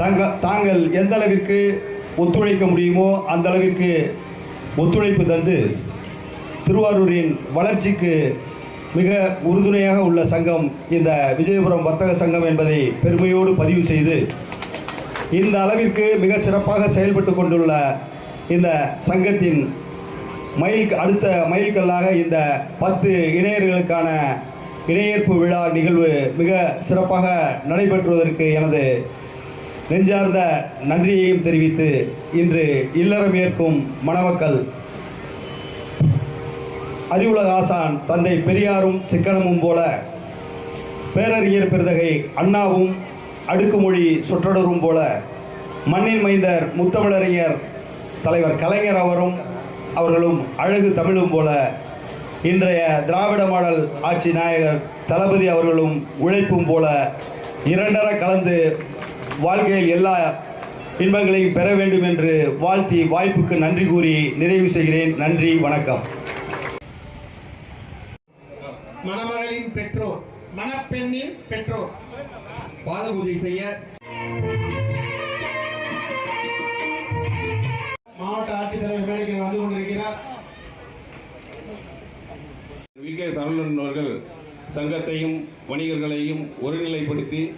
தங்க தாங்கள் எந்த அளவிற்கு ஒத்துழைக்க முடியுமோ அந்த அளவிற்கு ஒத்துழைப்பு தந்து திருவாரூரின் வளர்ச்சிக்கு மிக உறுதுணையாக உள்ள சங்கம் இந்த விஜயபுரம் வர்த்தக சங்கம் என்பதை பெருமையோடு பதிவு செய்து இந்த அளவிற்கு மிக சிறப்பாக செயல்பட்டு கொண்டுள்ள இந்த சங்கத்தின் மயில் அடுத்த மைல்கல்லாக இந்த பத்து இணையர்களுக்கான இணையேற்பு விழா நிகழ்வு மிக சிறப்பாக நடைபெற்றுவதற்கு எனது நெஞ்சார்ந்த நன்றியையும் தெரிவித்து இன்று இல்லறம் ஏற்கும் மணமக்கள். அறிவுலக ஆசான் தந்தை பெரியாரும் சிக்கனமும் போல பேரறிஞர் பிறதகை அண்ணாவும் அடுக்குமொழி சொற்றொடரும் போல மண்ணின் மைந்தர் முத்தமிழறிஞர் தலைவர் கலைஞர் அவரும் அவர்களும் அழகு தமிழும் போல இன்றைய திராவிட மாடல் ஆட்சி நாயகர் தளபதி அவர்களும் உழைப்பும் போல இரண்டர கலந்து வாழ்க்கையில் எல்லா இன்பங்களையும் பெற வேண்டும் என்று வாழ்த்தி வாய்ப்புக்கு நன்றி கூறி நிறைவு செய்கிறேன். நன்றி வணக்கம். மணமகளின் பெற்றோர் மணப்பெண்ணின் பெற்றோர். பாத பூஜை செய்ய. மாவட்ட ஆட்சித்தலைவர் மேடைக்கு வந்து கொண்டிருக்கிறார். வி. கே. சரவணன் அவர்கள் சங்கத்தையும் வணிகர்களையும் ஒருநிலைப்படுத்தி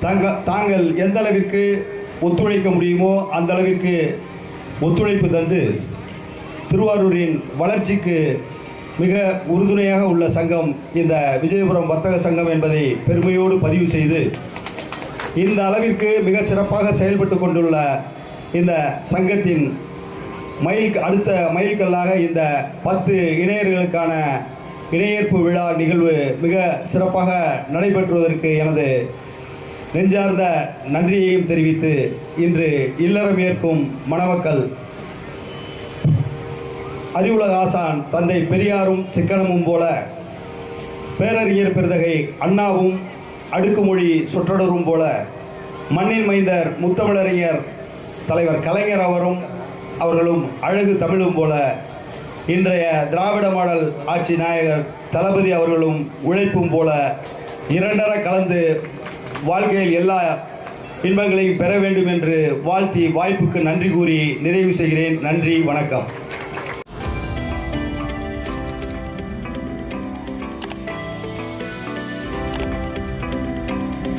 தங்க தாங்கள் எந்த அளவிற்கு ஒத்துழைக்க முடியுமோ அந்த அளவிற்கு ஒத்துழைப்பு தந்து திருவாரூரின் வளர்ச்சிக்கு மிக உறுதுணையாக உள்ள சங்கம் இந்த விஜயபுரம் வர்த்தக சங்கம் என்பதை பெருமையோடு பதிவு செய்து இந்த அளவிற்கு மிக சிறப்பாக செயல்பட்டு கொண்டுள்ள இந்த சங்கத்தின் மைல் அடுத்த மைல்கல்லாக இந்த பத்து இணையர்களுக்கான இணையேற்பு விழா நிகழ்வு மிக சிறப்பாக நடைபெற்றுவதற்கு எனது நெஞ்சார்ந்த நன்றியையும் தெரிவித்து இன்று இல்லறம் ஏற்கும் மணமக்கள். அறிவுலக ஆசான் தந்தை பெரியாரும் சிக்கனமும் போல பேரறிஞர் பிறதகை அண்ணாவும் அடுக்குமொழி சுற்றடரும் போல மண்ணின் மைந்தர் முத்தமிழறிஞர் தலைவர் கலைஞர் அவரும் அவர்களும் அழகு தமிழும் போல இன்றைய திராவிட மாடல் ஆட்சி நாயகர் தளபதி அவர்களும் உழைப்பும் போல இரண்டர கலந்து வாழ்க்கையில் எல்லா இன்பங்களையும் பெற வேண்டும் என்று வாழ்த்தி வாய்ப்புக்கு நன்றி கூறி நிறைவு செய்கிறேன். நன்றி வணக்கம்.